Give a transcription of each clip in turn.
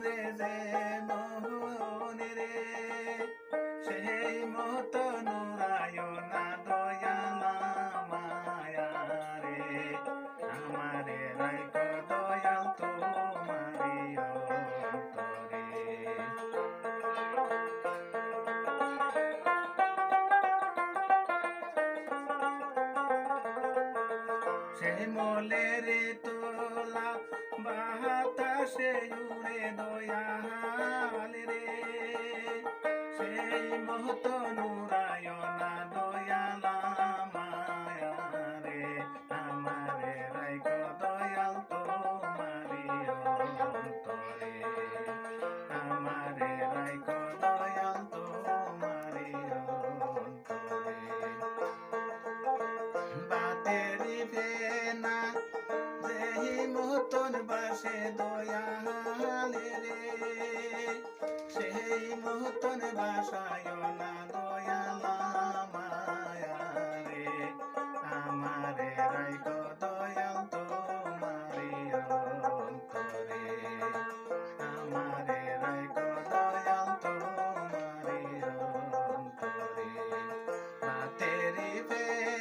উড়ে যে মোহনে রে, সেই মতো নুরায়না দয়ালা মায়া রে। আমারে রাইক দয়াল তোমারি অন্তরে। সেই মলের তোলা বাতাসে উড়ে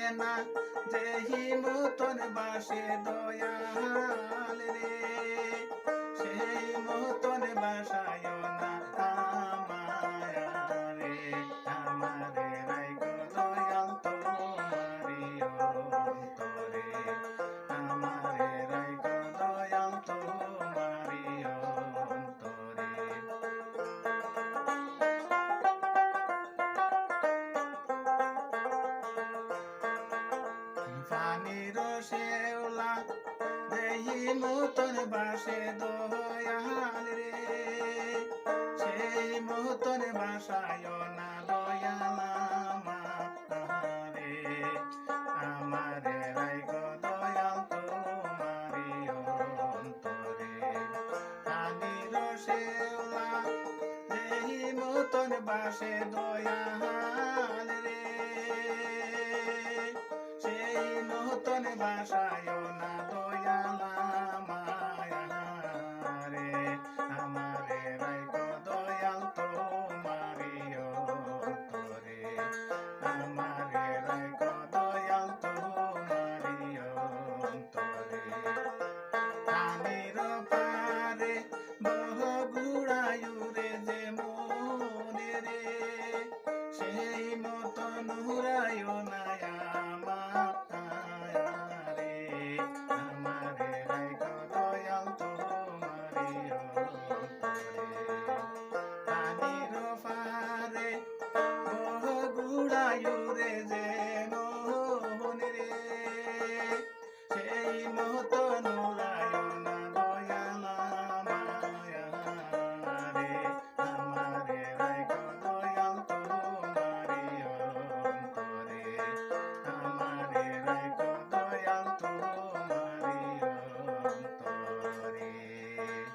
ফেনা যেহি মতন বাসে দয়াল রে। পানির শেওলা দেহি নূতন বাসে দয়াল রে। সেই মতন বাসায় না দয়ালা রে আমারে রাইগ দয়াল তোমারি অন্তরে। পানির শেওলা দেহি নূতন বাসে দয়াল 刷呀